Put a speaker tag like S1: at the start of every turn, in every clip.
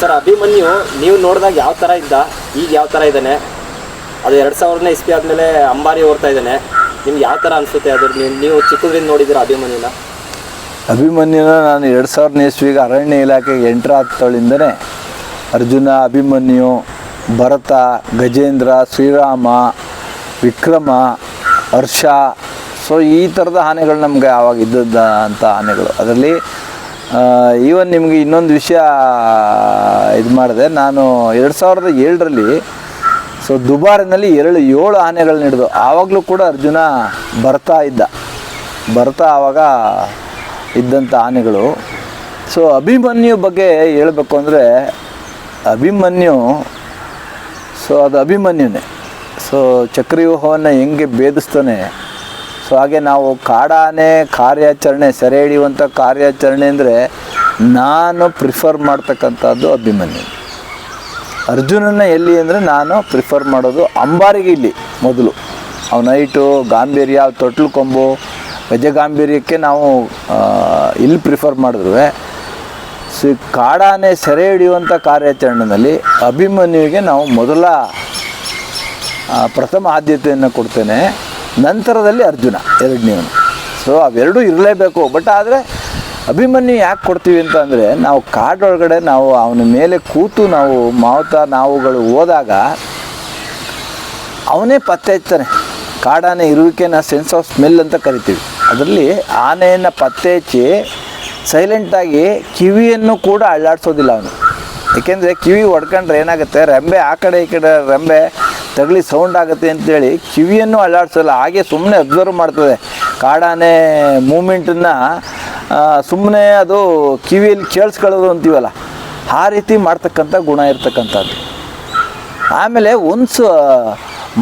S1: Sir, Abhimanyu, ನೀವು ನೋಡಿದಾಗ ಯಾವ ಥರ ಇದ್ದ? ಈಗ ಯಾವ ಥರ ಇದ್ದಾನೆ? ಅದು ಎರಡು ಸಾವಿರನೇ ಇಸ್ಪಿ ಆದಮೇಲೆ ಅಂಬಾರಿ ಓಡ್ತಾ ಇದ್ದಾನೆ. ನಿಮ್ಗೆ ಯಾವ ಥರ ಅನಿಸುತ್ತೆ ಅದ್ರ ನೀವು ನೀವು ಚಿಕ್ಕದ್ರಿಂದ ನೋಡಿದ್ದೀರಾ ಅಭಿಮನ್ಯುನ?
S2: ಅಭಿಮನ್ಯುನ ನಾನು ಎರಡು ಸಾವಿರನೇ ಇಸ್ವಿಗೆ ಅರಣ್ಯ ಇಲಾಖೆಗೆ ಎಂಟ್ರ್ ಆಗ್ತಾಳಿಂದನೇ ಅರ್ಜುನ, ಅಭಿಮನ್ಯು, ಭರತ, ಗಜೇಂದ್ರ, ಶ್ರೀರಾಮ, ವಿಕ್ರಮ, ಹರ್ಷ. ಸೊ ಈ ಥರದ ಆನೆಗಳು ನಮಗೆ ಆವಾಗ ಇದ್ದದ್ದ ಅಂತ ಆನೆಗಳು. ಅದರಲ್ಲಿ ಈವನ್ ನಿಮಗೆ ಇನ್ನೊಂದು ವಿಷಯ ಇದು ಮಾಡಿದೆ. ನಾನು ಎರಡು ಸಾವಿರದ ಏಳರಲ್ಲಿ, ಸೊ ದುಬಾರಿನಲ್ಲಿ ಎರಡು ಏಳು ಆನೆಗಳನ್ನ ಹಿಡಿದು, ಆವಾಗಲೂ ಕೂಡ ಅರ್ಜುನ ಬರ್ತಾ ಇದ್ದ. ಬರ್ತಾ ಆವಾಗ ಇದ್ದಂಥ ಆನೆಗಳು. ಸೊ ಅಭಿಮನ್ಯು ಬಗ್ಗೆ ಹೇಳಬೇಕು ಅಂದರೆ, ಅಭಿಮನ್ಯು, ಸೊ ಅದು ಅಭಿಮನ್ಯುನೇ. ಸೊ ಚಕ್ರವ್ಯೂಹವನ್ನು ಹೆಂಗೆ ಭೇದಿಸ್ತಾನೆ ಸೊ ಹಾಗೆ ನಾವು ಕಾಡಾನೆ ಕಾರ್ಯಾಚರಣೆ, ಸೆರೆ ಹಿಡಿಯುವಂಥ ಕಾರ್ಯಾಚರಣೆ ಅಂದರೆ ನಾನು ಪ್ರಿಫರ್ ಮಾಡ್ತಕ್ಕಂಥದ್ದು ಅಭಿಮನ್ಯು. ಅರ್ಜುನನ ಎಲ್ಲಿ ಅಂದರೆ ನಾನು ಪ್ರಿಫರ್ ಮಾಡೋದು ಅಂಬಾರಿಗೆ ಇಲ್ಲಿ ಮೊದಲು. ಅವು ನೈಟು, ಗಾಂಭೀರ್ಯ, ತೊಟ್ಲು ಕೊಂಬು ಗಾಂಭೀರ್ಯಕ್ಕೆ ನಾವು ಇಲ್ಲಿ ಪ್ರಿಫರ್ ಮಾಡಿದ್ರು ಸೊ ಕಾಡಾನೆ ಸೆರೆ ಹಿಡಿಯುವಂಥ ಕಾರ್ಯಾಚರಣೆಯಲ್ಲಿ ಅಭಿಮನ್ಯುವಿಗೆ ನಾವು ಮೊದಲ ಪ್ರಥಮ ಆದ್ಯತೆಯನ್ನು ಕೊಡ್ತೇನೆ. ನಂತರದಲ್ಲಿ ಅರ್ಜುನ ಎರಡನೇವನು ಸೊ ಅವೆರಡೂ ಇರಲೇಬೇಕು. ಬಟ್ ಆದರೆ ಅಭಿಮನ್ಯು ಯಾಕೆ ಕೊಡ್ತೀವಿ ಅಂತ ಅಂದರೆ, ನಾವು ಕಾಡೊಳಗಡೆ ನಾವು ಅವನ ಮೇಲೆ ಕೂತು ನಾವು ಮಾವುತ ನಾವುಗಳು ಹೋದಾಗ ಅವನೇ ಪತ್ತೆ ಹಚ್ತಾನೆ ಕಾಡಾನೆ ಇರುವಿಕೆನ ಸೆನ್ಸ್ ಆಫ್ ಸ್ಮೆಲ್ ಅಂತ ಕರಿತೀವಿ. ಅದರಲ್ಲಿ ಆನೆಯನ್ನು ಪತ್ತೆ ಹಚ್ಚಿ ಸೈಲೆಂಟಾಗಿ ಕಿವಿಯನ್ನು ಕೂಡ ಅಳ್ಳಾಡ್ಸೋದಿಲ್ಲ ಅವನು. ಏಕೆಂದರೆ ಕಿವಿ ಹೊಡ್ಕೊಂಡ್ರೆ ಏನಾಗುತ್ತೆ? ರೆಂಬೆ ಆ ಕಡೆ ಈ ಕಡೆ ರೆಂಬೆ ತಗಲಿ ಸೌಂಡ್ ಆಗುತ್ತೆ ಅಂತೇಳಿ ಕಿವಿಯನ್ನು ಅಲ್ಲಾಡಿಸಲ್ಲ, ಹಾಗೆ ಸುಮ್ಮನೆ ಅಬ್ಸರ್ವ್ ಮಾಡ್ತದೆ. ಕಾಡಾನೆ ಮೂಮೆಂಟನ್ನು ಸುಮ್ಮನೆ ಅದು ಕಿವಿಯಲ್ಲಿ ಕೇಳಿಸ್ಕೊಳ್ಳೋದು ಅಂತೀವಲ್ಲ, ಆ ರೀತಿ ಮಾಡ್ತಕ್ಕಂಥ ಗುಣ ಇರ್ತಕ್ಕಂಥದ್ದು. ಆಮೇಲೆ ಒಂದು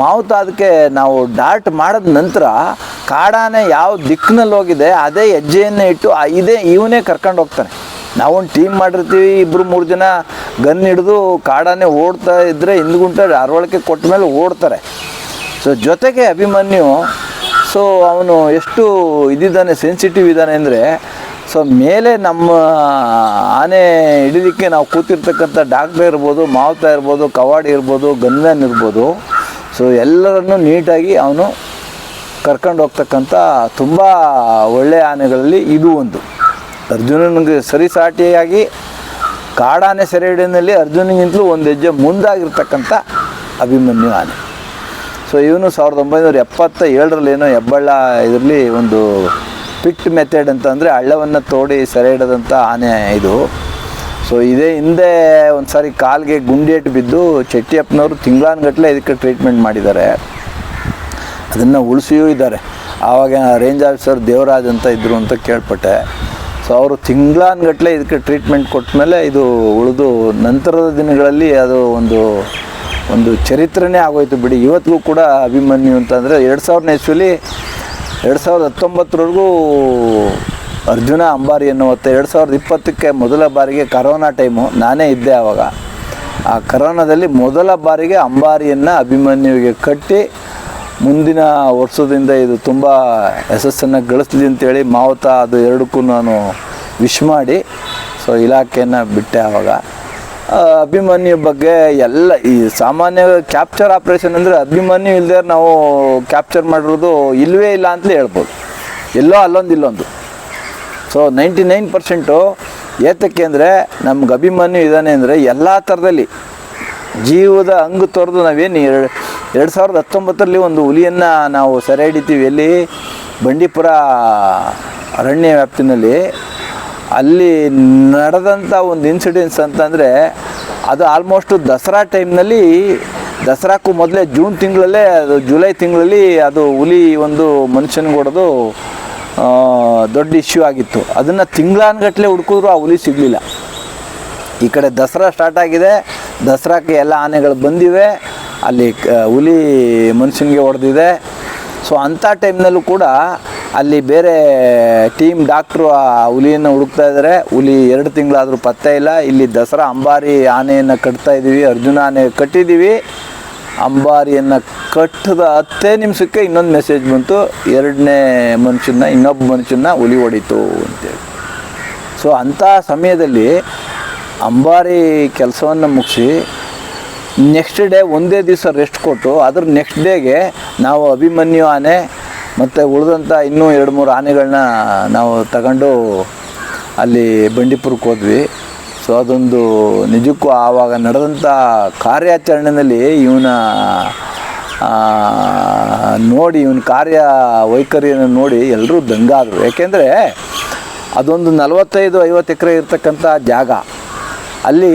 S2: ಮಾವುತ ಅದಕ್ಕೆ ನಾವು ಡಾರ್ಟ್ ಮಾಡಿದ ನಂತರ ಕಾಡಾನೆ ಯಾವ ದಿಕ್ಕಿನಲ್ಲಿ ಹೋಗಿದೆ, ಅದೇ ಹೆಜ್ಜೆಯನ್ನು ಇಟ್ಟು ಇದೇ ಇವನೇ ಕರ್ಕೊಂಡು ಹೋಗ್ತಾನೆ. ನಾವೊಂದು ಟೀಮ್ ಮಾಡಿರ್ತೀವಿ ಇಬ್ಬರು ಮೂರು ಜನ ಗನ್ ಹಿಡಿದು ಕಾಡಾನೆ ಓಡ್ತಾ ಇದ್ದರೆ ಹಿಂದ್ಗುಂಟ ಅರವಳಿಕೆ ಕೊಟ್ಟ ಮೇಲೆ ಓಡ್ತಾರೆ. ಸೊ ಜೊತೆಗೆ ಅಭಿಮನ್ಯು ಸೊ ಅವನು ಎಷ್ಟು ಇದಿದ್ದಾನೆ ಸೆನ್ಸಿಟಿವ್ ಇದ್ದಾನೆ ಅಂದರೆ ಸೊ ಮೇಲೆ ನಮ್ಮ ಆನೆ ಹಿಡಿಲಿಕ್ಕೆ ನಾವು ಕೂತಿರ್ತಕ್ಕಂಥ ಡಾಕ್ಟರ್ ಇರ್ಬೋದು, ಮಾವುತ ಇರ್ಬೋದು, ಕವಾಡಿ ಇರ್ಬೋದು, ಗನ್ಮ್ಯಾನ್ ಇರ್ಬೋದು ಸೊ ಎಲ್ಲರನ್ನು ನೀಟಾಗಿ ಅವನು ಕರ್ಕೊಂಡು ಹೋಗ್ತಕ್ಕಂಥ ತುಂಬ ಒಳ್ಳೆಯ ಆನೆಗಳಲ್ಲಿ ಇದು ಒಂದು. ಅರ್ಜುನನಿಗೆ ಸರಿಸಾಟಿಯಾಗಿ ಕಾಡಾನೆ ಸೆರೆ ಹಿಡಿಯಲ್ಲಿ ಅರ್ಜುನಿಗಿಂತಲೂ ಒಂದು ಹೆಜ್ಜೆ ಮುಂದಾಗಿರ್ತಕ್ಕಂಥ ಅಭಿಮನ್ಯು ಆನೆ. ಸೊ ಇವನು ಸಾವಿರದ ಒಂಬೈನೂರ ಎಪ್ಪತ್ತ ಏಳರಲ್ಲಿ ಏನೋ ಹೆಬ್ಬಳ್ಳ ಇದರಲ್ಲಿ ಒಂದು ಪಿಟ್ ಮೆಥಡ್ ಅಂತ ಅಂದರೆ ಹಳ್ಳವನ್ನು ತೋಡಿ ಸೆರೆ ಹಿಡಿದಂಥ ಆನೆ ಇದು. ಸೊ ಇದೇ ಹಿಂದೆ ಒಂದು ಸಾರಿ ಕಾಲಿಗೆ ಗುಂಡೇಟು ಬಿದ್ದು ಚೆಟ್ಟಿಯಪ್ಪನವರು ತಿಂಗಳಾನ್ಗಟ್ಟಲೆ ಇದಕ್ಕೆ ಟ್ರೀಟ್ಮೆಂಟ್ ಮಾಡಿದ್ದಾರೆ. ಅದನ್ನು ಉಳಿಸಿಯೂ ಇದ್ದಾರೆ. ಆವಾಗ ರೇಂಜ್ ಆಫೀಸರ್ ದೇವರಾಜ್ ಅಂತ ಇದ್ದರು ಅಂತ ಕೇಳ್ಪಟ್ಟೆ. ಸೊ ಅವರು ತಿಂಗಳಾನ್ಗಟ್ಟಲೆ ಇದಕ್ಕೆ ಟ್ರೀಟ್ಮೆಂಟ್ ಕೊಟ್ಟ ಮೇಲೆ ಇದು ಉಳಿದು ನಂತರದ ದಿನಗಳಲ್ಲಿ ಅದು ಒಂದು ಒಂದು ಚರಿತ್ರೆನೇ ಆಗೋಯ್ತು ಬಿಡಿ. ಇವತ್ತಿಗೂ ಕೂಡ ಅಭಿಮನ್ಯು ಅಂತಂದರೆ ಎರಡು ಸಾವಿರನೇ ಇಸ್ವಿಲಿ ಎರಡು ಸಾವಿರದ ಹತ್ತೊಂಬತ್ತರವರೆಗೂ ಅರ್ಜುನ ಅಂಬಾರಿ ಎನ್ನುವತ್ತೆ. ಎರಡು ಸಾವಿರದ ಇಪ್ಪತ್ತಕ್ಕೆ ಮೊದಲ ಬಾರಿಗೆ ಕರೋನಾ ಟೈಮು. ನಾನೇ ಇದ್ದೆ ಆವಾಗ. ಆ ಕರೋನಾದಲ್ಲಿ ಮೊದಲ ಬಾರಿಗೆ ಅಂಬಾರಿಯನ್ನು ಅಭಿಮನ್ಯುವಿಗೆ ಕಟ್ಟಿ ಮುಂದಿನ ವರ್ಷದಿಂದ ಇದು ತುಂಬ ಯಶಸ್ಸನ್ನು ಗಳಿಸ್ಲಿ ಅಂತೇಳಿ ಮಾವುತ ಅದು ಎರಡಕ್ಕೂ ನಾನು ವಿಶ್ ಮಾಡಿ. ಸೊ ಇಲಾಖೆಯನ್ನು ಬಿಟ್ಟೆ ಆವಾಗ ಅಭಿಮನ್ಯು ಬಗ್ಗೆ ಎಲ್ಲ ಈ ಸಾಮಾನ್ಯ ಕ್ಯಾಪ್ಚರ್ ಆಪ್ರೇಷನ್ ಅಂದರೆ ಅಭಿಮನ್ಯು ಇಲ್ಲದೆ ನಾವು ಕ್ಯಾಪ್ಚರ್ ಮಾಡಿರೋದು ಇಲ್ಲವೇ ಇಲ್ಲ ಅಂತಲೇ ಹೇಳ್ಬೋದು. ಎಲ್ಲೋ ಅಲ್ಲೊಂದು ಇಲ್ಲೊಂದು. ಸೊ ನೈಂಟಿ ನೈನ್ ಪರ್ಸೆಂಟು ಏತಕ್ಕೆ ಅಂದರೆ ನಮ್ಗೆ ಅಭಿಮನ್ಯು ಇದ್ದಾನೆ ಅಂದರೆ ಎಲ್ಲ ಥರದಲ್ಲಿ ಜೀವದ ಅಂಗು ತೊರೆದು ನಾವೇನು ಎರಡು ಸಾವಿರದ ಹತ್ತೊಂಬತ್ತರಲ್ಲಿ ಒಂದು ಹುಲಿಯನ್ನು ನಾವು ಸೆರೆ ಹಿಡಿತೀವಿ ಎಲ್ಲಿ? ಬಂಡೀಪುರ ಅರಣ್ಯ ವ್ಯಾಪ್ತಿನಲ್ಲಿ. ಅಲ್ಲಿ ನಡೆದಂಥ ಒಂದು ಇನ್ಸಿಡೆನ್ಸ್ ಅಂತಂದರೆ, ಅದು ಆಲ್ಮೋಸ್ಟು ದಸರಾ ಟೈಮ್ನಲ್ಲಿ ದಸರಾಕ್ಕೂ ಮೊದಲೇ ಜೂನ್ ತಿಂಗಳಲ್ಲೇ, ಅದು ಜುಲೈ ತಿಂಗಳಲ್ಲಿ ಅದು ಹುಲಿ ಒಂದು ಮನುಷ್ಯನಿಗೆ ಹೊಡೆದು ದೊಡ್ಡ ಇಶ್ಯೂ ಆಗಿತ್ತು. ಅದನ್ನು ತಿಂಗಳಾನ್ಗಟ್ಲೆ ಹುಡುಕಿದ್ರು ಆ ಹುಲಿ ಸಿಗಲಿಲ್ಲ. ಈ ಕಡೆ ದಸರಾ ಸ್ಟಾರ್ಟ್ ಆಗಿದೆ. ದಸರಾಕ್ಕೆ ಎಲ್ಲ ಆನೆಗಳು ಬಂದಿವೆ. ಅಲ್ಲಿ ಹುಲಿ ಮನುಷ್ಯನಿಗೆ ಹೊಡೆದಿದೆ. ಸೊ ಅಂಥ ಟೈಮ್ನಲ್ಲೂ ಕೂಡ ಅಲ್ಲಿ ಬೇರೆ ಟೀಮ್ ಡಾಕ್ಟ್ರು ಆ ಹುಲಿಯನ್ನು ಹುಡುಕ್ತಾ ಇದ್ದಾರೆ ಹುಲಿ ಎರಡು ತಿಂಗಳಾದರೂ ಪತ್ತೆ ಇಲ್ಲ. ಇಲ್ಲಿ ದಸರಾ ಅಂಬಾರಿ ಆನೆಯನ್ನು ಕಟ್ತಾ ಇದ್ದೀವಿ. ಅರ್ಜುನ ಆನೆ ಕಟ್ಟಿದ್ದೀವಿ. ಅಂಬಾರಿಯನ್ನು ಕಟ್ಟದ ಹತ್ತೇ ನಿಮಿಷಕ್ಕೆ ಇನ್ನೊಂದು ಮೆಸೇಜ್ ಬಂತು. ಎರಡನೇ ಮನುಷ್ಯನ ಇನ್ನೊಬ್ಬ ಮನುಷ್ಯನ ಹುಲಿ ಹೊಡಿತು ಅಂತೇಳಿ. ಸೊ ಅಂಥ ಸಮಯದಲ್ಲಿ ಅಂಬಾರಿ ಕೆಲಸವನ್ನು ಮುಗಿಸಿ ನೆಕ್ಸ್ಟ್ ಡೇ ಒಂದೇ ದಿವಸ ರೆಸ್ಟ್ ಕೊಟ್ಟು ಅದ್ರ ನೆಕ್ಸ್ಟ್ ಡೇಗೆ ನಾವು ಅಭಿಮನ್ಯು ಆನೆ ಮತ್ತು ಉಳಿದಂಥ ಇನ್ನೂ ಎರಡು ಮೂರು ಆನೆಗಳನ್ನ ನಾವು ತಗೊಂಡು ಅಲ್ಲಿ ಬಂಡೀಪುರಕ್ಕೆ ಹೋದ್ವಿ. ಸೊ ಅದೊಂದು ನಿಜಕ್ಕೂ ಆವಾಗ ನಡೆದಂಥ ಕಾರ್ಯಾಚರಣೆಯಲ್ಲಿ ಇವನ ನೋಡಿ, ಇವನ ಕಾರ್ಯ ವೈಖರಿಯನ್ನು ನೋಡಿ ಎಲ್ಲರೂ ದಂಗಾದರು. ಯಾಕೆಂದರೆ ಅದೊಂದು ನಲವತ್ತೈದು ಐವತ್ತು ಎಕರೆ ಇರ್ತಕ್ಕಂಥ ಜಾಗ. ಅಲ್ಲಿ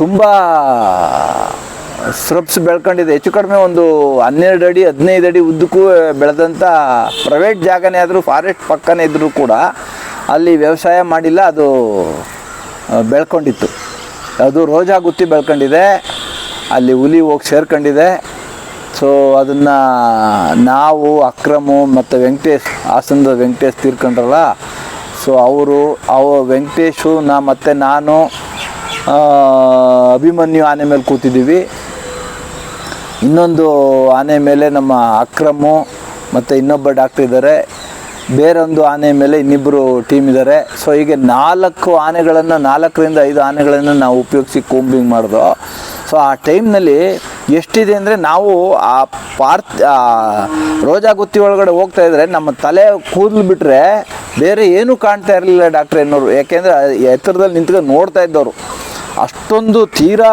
S2: ತುಂಬ ಸ್ರಬ್ಸ್ ಬೆಳ್ಕೊಂಡಿದೆ. ಹೆಚ್ಚು ಕಡಿಮೆ ಒಂದು ಹನ್ನೆರಡು ಅಡಿ, ಹದಿನೈದು ಅಡಿ ಉದ್ದಕ್ಕೂ ಬೆಳೆದಂಥ ಪ್ರೈವೇಟ್ ಜಾಗನೇ ಆದರೂ ಫಾರೆಸ್ಟ್ ಪಕ್ಕನೇ ಇದ್ದರೂ ಕೂಡ ಅಲ್ಲಿ ವ್ಯವಸಾಯ ಮಾಡಿಲ್ಲ, ಅದು ಬೆಳ್ಕೊಂಡಿತ್ತು. ಅದು ರೋಜಾ ಗುತ್ತಿ ಬೆಳ್ಕೊಂಡಿದೆ, ಅಲ್ಲಿ ಹುಲಿ ಹೋಗಿ ಸೇರ್ಕೊಂಡಿದೆ. ಸೊ ಅದನ್ನು ನಾವು, ಅಕ್ರಮು ಮತ್ತು ವೆಂಕಟೇಶ್, ಹಾಸನದ ವೆಂಕಟೇಶ್ ತೀರ್ಕೊಂಡ್ರಲ್ಲ ಸೊ ಅವರು, ಅವ ವೆಂಕಟೇಶು, ನಾ ಮತ್ತು ನಾನು ಅಭಿಮನ್ಯು ಆನೆ ಮೇಲೆ ಕೂತಿದ್ದೀವಿ. ಇನ್ನೊಂದು ಆನೆ ಮೇಲೆ ನಮ್ಮ ಅಕ್ರಮು ಮತ್ತು ಇನ್ನೊಬ್ಬ ಡಾಕ್ಟ್ರ್ ಇದ್ದಾರೆ. ಬೇರೊಂದು ಆನೆ ಮೇಲೆ ಇನ್ನಿಬ್ಬರು ಟೀಮ್ ಇದ್ದಾರೆ. ಸೊ ಹೀಗೆ ನಾಲ್ಕು ಆನೆಗಳನ್ನು, ನಾಲ್ಕರಿಂದ ಐದು ಆನೆಗಳನ್ನು ನಾವು ಉಪಯೋಗಿಸಿ ಕೂಂಬಿಂಗ್ ಮಾಡಿದ್ರು ಸೊ ಆ ಟೈಮ್ನಲ್ಲಿ ಎಷ್ಟಿದೆ ಅಂದರೆ ನಾವು ಆ ಪಾರ್ತ್ ರೋಜಾ ಗುತ್ತಿ ಒಳಗಡೆ ಹೋಗ್ತಾ ಇದ್ದರೆ ನಮ್ಮ ತಲೆ ಕೂದಲು ಬಿಟ್ಟರೆ ಬೇರೆ ಏನೂ ಕಾಣ್ತಾ ಇರಲಿಲ್ಲ ಡಾಕ್ಟ್ರ್ ಯಾಕೆಂದರೆ ಎತ್ತರದಲ್ಲಿ ನಿಂತ್ಕೊಂಡು ನೋಡ್ತಾ ಇದ್ದವರು. ಅಷ್ಟೊಂದು ತೀರಾ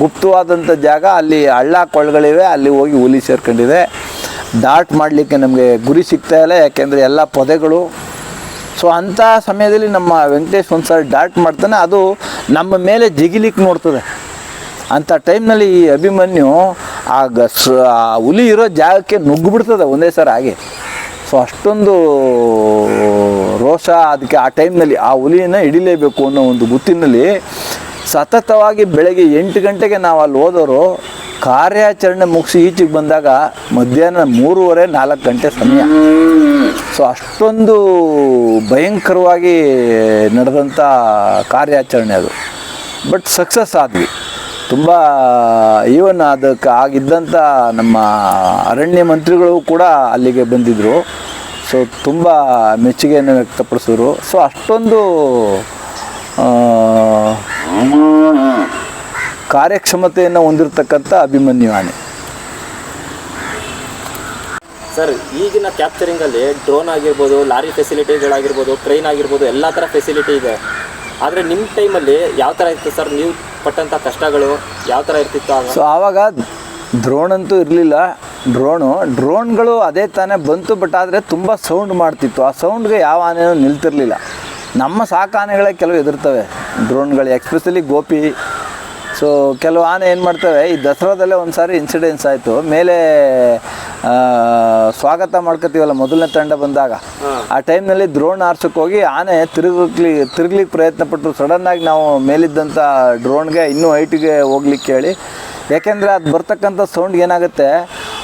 S2: ಗುಪ್ತವಾದಂಥ ಜಾಗ. ಅಲ್ಲಿ ಹಳ್ಳ ಕೊಳ್ಳಗಳಿವೆ ಅಲ್ಲಿ ಹೋಗಿ ಹುಲಿ ಸೇರ್ಕೊಂಡಿದೆ. ಡಾಟ್ ಮಾಡಲಿಕ್ಕೆ ನಮಗೆ ಗುರಿ ಸಿಗ್ತಾ ಇಲ್ಲ, ಯಾಕೆಂದರೆ ಎಲ್ಲ ಪೊದೆಗಳು. ಸೊ ಅಂಥ ಸಮಯದಲ್ಲಿ ನಮ್ಮ ವೆಂಕಟೇಶ್ ಒಂದು ಸಾರಿ ಡಾಟ್ ಮಾಡ್ತಾನೆ, ಅದು ನಮ್ಮ ಮೇಲೆ ಜಿಗಿಲಿಕ್ಕೆ ನೋಡ್ತದೆ. ಅಂಥ ಟೈಮ್ನಲ್ಲಿ ಈ ಅಭಿಮನ್ಯು ಆ ಗಸ್ ಆ, ಹುಲಿ ಇರೋ ಜಾಗಕ್ಕೆ ನುಗ್ಗಿಬಿಡ್ತದೆ ಒಂದೇ ಸರಿ ಹಾಗೆ. ಸೊ ಅಷ್ಟೊಂದು ರೋಷ ಅದಕ್ಕೆ ಆ ಟೈಮ್ನಲ್ಲಿ ಆ ಹುಲಿಯನ್ನು ಹಿಡಿಲೇಬೇಕು ಅನ್ನೋ ಒಂದು ಗುತ್ತಿನಲ್ಲಿ ಸತತವಾಗಿ ಬೆಳಗ್ಗೆ ಎಂಟು ಗಂಟೆಗೆ ನಾವು ಅಲ್ಲಿ ಹೋದವರು ಕಾರ್ಯಾಚರಣೆ ಮುಗಿಸಿ ಈಚೆಗೆ ಬಂದಾಗ ಮಧ್ಯಾಹ್ನ ಮೂರುವರೆ ನಾಲ್ಕು ಗಂಟೆ ಸಮಯ. ಸೊ ಅಷ್ಟೊಂದು ಭಯಂಕರವಾಗಿ ನಡೆದಂಥ ಕಾರ್ಯಾಚರಣೆ ಅದು. ಬಟ್ ಸಕ್ಸಸ್ ಆದ್ವಿ. ತುಂಬ ಈವನ್ ಅದಕ್ಕೆ ಆಗಿದ್ದಂಥ ನಮ್ಮ ಅರಣ್ಯ ಮಂತ್ರಿಗಳು ಕೂಡ ಅಲ್ಲಿಗೆ ಬಂದಿದ್ದರು ಸೊ ತುಂಬ ಮೆಚ್ಚುಗೆಯನ್ನು ವ್ಯಕ್ತಪಡಿಸಿದ್ರು. ಸೊ ಅಷ್ಟೊಂದು ಕಾರ್ಯಕ್ಷಮತೆಯನ್ನು ಹೊಂದಿರತಕ್ಕಂಥ ಅಭಿಮನ್ಯು ಆನೆ
S1: ಸರ್ ಈಗಿನ ಕ್ಯಾಪ್ಚರಿಂಗಲ್ಲಿ ಡ್ರೋನ್ ಆಗಿರ್ಬೋದು ಲಾರಿ ಫೆಸಿಲಿಟಿಗಳಾಗಿರ್ಬೋದು ಟ್ರೈನ್ ಆಗಿರ್ಬೋದು ಎಲ್ಲ ಥರ ಫೆಸಿಲಿಟಿ ಇದೆ. ಆದರೆ ನಿಮ್ಮ ಟೈಮಲ್ಲಿ ಯಾವ ಥರ ಇತ್ತು ಸರ್? ನೀವು ಪಟ್ಟಂಥ ಕಷ್ಟಗಳು ಯಾವ ಥರ ಇರ್ತಿತ್ತು
S2: ಸೊ ಆವಾಗ ಡ್ರೋನ್ ಅಂತೂ ಇರಲಿಲ್ಲ. ಡ್ರೋನು ಡ್ರೋನ್ಗಳು ಅದೇ ತಾನೇ ಬಂತು ಬಟ್ ಆದರೆ ತುಂಬ ಸೌಂಡ್ ಮಾಡ್ತಿತ್ತು. ಆ ಸೌಂಡ್ಗೆ ಯಾವ ಆನೆಯೂ ನಿಲ್ತಿರಲಿಲ್ಲ. ನಮ್ಮ ಸಾಕಾನೆಗಳೇ ಕೆಲವು ಎದುರ್ತವೆ ಡ್ರೋನ್ಗಳು ಎಕ್ಸ್ಪೆಷಲಿ ಗೋಪಿ. ಸೊ ಕೆಲವು ಆನೆ ಏನು ಮಾಡ್ತವೆ ಈ ದಸರಾದಲ್ಲೇ ಒಂದು ಸಾರಿ ಇನ್ಸಿಡೆನ್ಸ್ ಆಯಿತು. ಮೇಲೆ ಸ್ವಾಗತ ಮಾಡ್ಕೋತೀವಲ್ಲ ಮೊದಲನೇ ತಂಡ ಬಂದಾಗ. ಆ ಟೈಮ್ನಲ್ಲಿ ಡ್ರೋನ್ ಆರ್ಸಕ್ಕೆ ಹೋಗಿ ಆನೆ ತಿರುಗಲಿ ತಿರುಗ್ಲಿಕ್ಕೆ ಪ್ರಯತ್ನ ಪಟ್ಟರು ಸಡನ್ನಾಗಿ ನಾವು ಮೇಲಿದ್ದಂಥ ಡ್ರೋನ್ಗೆ ಇನ್ನೂ ಹೈಟಿಗೆ ಹೋಗ್ಲಿಕ್ಕೆ ಹೇಳಿ ಯಾಕೆಂದರೆ ಅದು ಬರ್ತಕ್ಕಂಥ ಸೌಂಡ್ ಏನಾಗುತ್ತೆ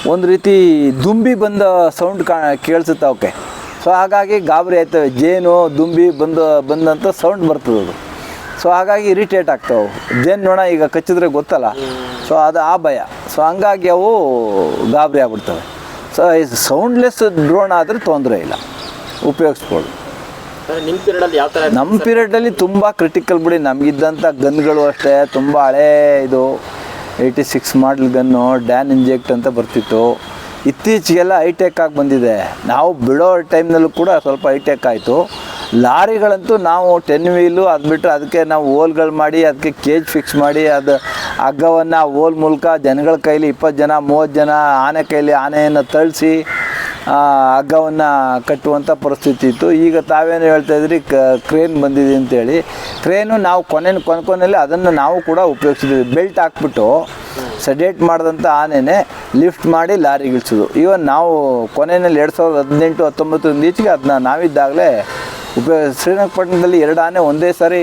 S2: ಒಂದು ರೀತಿ ದುಂಬಿ ಬಂದ ಸೌಂಡ್ ಕಾ ಕೇಳಿಸುತ್ತೆ ಅವಕ್ಕೆ ಸೊ ಹಾಗಾಗಿ ಗಾಬರಿ ಆಯ್ತವೆ. ಜೇನು ದುಂಬಿ ಬಂದ ಬಂದಂಥ ಸೌಂಡ್ ಬರ್ತದೆ ಅದು. ಸೊ ಹಾಗಾಗಿ ಇರಿಟೇಟ್ ಆಗ್ತಾವೆ ಜೇನು ನೋಣ ಈಗ ಕಚ್ಚಿದ್ರೆ ಗೊತ್ತಲ್ಲ. ಸೊ ಅದು ಆ ಭಯ. ಸೊ ಹಂಗಾಗಿ ಅವು ಗಾಬರಿ ಆಗ್ಬಿಡ್ತವೆ. ಸೊ ಈ ಸೌಂಡ್ಲೆಸ್ ಡ್ರೋನ್ ಆದರೆ ತೊಂದರೆ ಇಲ್ಲ. ಉಪಯೋಗಿಸ್ಬೋದು.
S1: ನಮ್ಮ ಪೀರಿಯಡಲ್ಲಿ
S2: ತುಂಬ ಕ್ರಿಟಿಕಲ್ ಬಿಡಿ. ನಮಗಿದ್ದಂಥ ಗನ್ಗಳು ಅಷ್ಟೇ. ತುಂಬ ಹಳೇ ಇದು. Eighty six model gun Dan Inject ಅಂತ ಬರ್ತಿತ್ತು. ಇತ್ತೀಚೆಗೆಲ್ಲ ಹೈಟೆಕ್ ಆಗಿ ಬಂದಿದೆ. ನಾವು ಬಿಡೋ ಟೈಮ್ನಲ್ಲೂ ಕೂಡ ಸ್ವಲ್ಪ ಹೈಟೆಕ್ ಆಯಿತು. ಲಾರಿಗಳಂತೂ ನಾವು ಟೆನ್ ವೀಲು ಅದು ಬಿಟ್ಟರೆ ಅದಕ್ಕೆ ನಾವು ಹೋಲ್ಗಳು ಮಾಡಿ, ಅದಕ್ಕೆ ಕೇಜ್ ಫಿಕ್ಸ್ ಮಾಡಿ, ಅದು ಹಗ್ಗವನ್ನು ಹೋಲ್ ಮೂಲಕ ಜನಗಳ ಕೈಲಿ ಇಪ್ಪತ್ತು ಜನ, ಮೂವತ್ತು ಜನ ಆನೆ ಕೈಲಿ ಆನೆಯನ್ನು ತಳಿಸಿ ಹಗ್ಗವನ್ನು ಕಟ್ಟುವಂಥ ಪರಿಸ್ಥಿತಿ ಇತ್ತು. ಈಗ ತಾವೇನು ಹೇಳ್ತಾ ಇದ್ರಿ ಕ್ರೇನ್ ಬಂದಿದೆ ಅಂತೇಳಿ. ಕ್ರೇನು ನಾವು ಕೊನೆ ಕೊನೆ ಕೊನೆಯಲ್ಲಿ ಅದನ್ನು ನಾವು ಕೂಡ ಉಪಯೋಗಿಸಿದ್ವಿ. ಬೆಲ್ಟ್ ಹಾಕ್ಬಿಟ್ಟು ಸಡೇಟ್ ಮಾಡಿದಂಥ ಆನೆನೇ ಲಿಫ್ಟ್ ಮಾಡಿ ಲಾರಿಗೆ ಇಳಿಸೋದು ಇವನ್ ನಾವು ಕೊನೆಯಲ್ಲಿ ಎರಡು ಸಾವಿರದ ಹದಿನೆಂಟು, ಹತ್ತೊಂಬತ್ತರಿಂದ ಈಚೆಗೆ ಅದನ್ನ ನಾವಿದ್ದಾಗಲೇ ಉಪಯೋಗ ಶ್ರೀರಂಗಪಟ್ಟಣದಲ್ಲಿ ಎರಡು ಆನೆ ಒಂದೇ ಸಾರಿ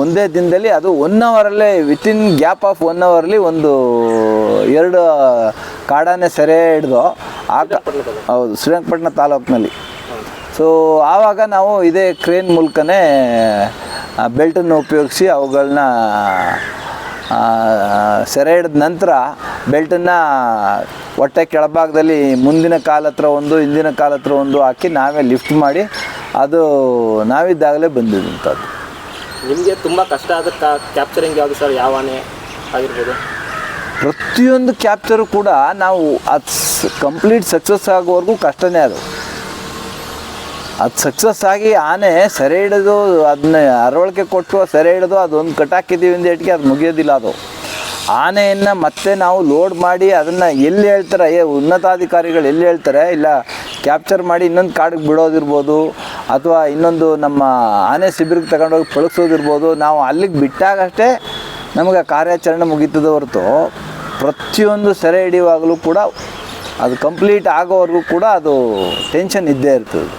S2: ಒಂದೇ ದಿನದಲ್ಲಿ ಅದು ಒನ್ ಅವರಲ್ಲೇ ವಿತಿನ್ ಗ್ಯಾಪ್ ಆಫ್ ಒನ್ ಅವರ್ಲಿ ಒಂದು ಎರಡು ಕಾಡಾನೆ ಸೆರೆ ಹಿಡ್ದು ಆ ಹೌದು ಶ್ರೀರಂಗಪಟ್ಟಣ ತಾಲೂಕಿನಲ್ಲಿ. ಸೊ ಆವಾಗ ನಾವು ಇದೇ ಕ್ರೇನ್ ಮೂಲಕನೇ ಬೆಲ್ಟನ್ನು ಉಪಯೋಗಿಸಿ ಅವುಗಳನ್ನ ಸೆರೆ ಹಿಡಿದ ನಂತರ ಬೆಲ್ಟನ್ನು ಹೊಟ್ಟೆ ಕೆಳಭಾಗದಲ್ಲಿ ಮುಂದಿನ ಕಾಲ ಹತ್ರ ಒಂದು ಹಿಂದಿನ ಕಾಲ ಹತ್ರ ಒಂದು ಹಾಕಿ ನಾವೇ ಲಿಫ್ಟ್ ಮಾಡಿ ಅದು ನಾವಿದ್ದಾಗಲೇ ಬಂದಿದ್ದಂಥದ್ದು
S1: ನಿಮಗೆ ತುಂಬ ಕಷ್ಟ ಆದ ಕ್ಯಾಪ್ಚರಿಂಗ್ ಯಾವುದು ಸರ್? ಯಾವ ಆನೆ ಆಗಿರ್ಬೋದು?
S2: ಪ್ರತಿಯೊಂದು ಕ್ಯಾಪ್ಚರು ಕೂಡ ನಾವು ಅದು ಕಂಪ್ಲೀಟ್ ಸಕ್ಸಸ್ ಆಗೋವರೆಗೂ ಕಷ್ಟನೇ ಅದು. ಅದು ಸಕ್ಸಸ್ ಆಗಿ ಆನೆ ಸೆರೆ ಹಿಡಿದು ಅದನ್ನ ಅರವಳಿಕೆ ಕೊಟ್ಟು ಸೆರೆ ಹಿಡಿದು ಅದೊಂದು ಕಟ್ಟಾಕಿದ್ದೀವಿ ಅಂತ ಇಟ್ಟಿಗೆ ಅದು ಮುಗಿಯೋದಿಲ್ಲ ಅದು. ಆನೆಯನ್ನು ಮತ್ತೆ ನಾವು ಲೋಡ್ ಮಾಡಿ ಅದನ್ನು ಎಲ್ಲಿ ಹೇಳ್ತಾರೆ, ಏ ಉನ್ನತಾಧಿಕಾರಿಗಳು ಎಲ್ಲಿ ಹೇಳ್ತಾರೆ, ಇಲ್ಲ ಕ್ಯಾಪ್ಚರ್ ಮಾಡಿ ಇನ್ನೊಂದು ಕಾಡಿಗೆ ಬಿಡೋದಿರ್ಬೋದು, ಅಥವಾ ಇನ್ನೊಂದು ನಮ್ಮ ಆನೆ ಶಿಬಿರಕ್ಕೆ ತಗೊಂಡೋಗಿ ಪಳಗಿಸೋದಿರ್ಬೋದು, ನಾವು ಅಲ್ಲಿಗೆ ಬಿಟ್ಟಾಗಷ್ಟೇ ನಮಗೆ ಕಾರ್ಯಾಚರಣೆ ಮುಗೀತದ ಹೊರತು. ಪ್ರತಿಯೊಂದು ಸೆರೆ ಹಿಡಿಯುವಾಗಲೂ ಕೂಡ ಅದು ಕಂಪ್ಲೀಟ್ ಆಗೋವರೆಗೂ ಕೂಡ ಅದು ಟೆನ್ಷನ್ ಇದ್ದೇ ಇರ್ತದೆ.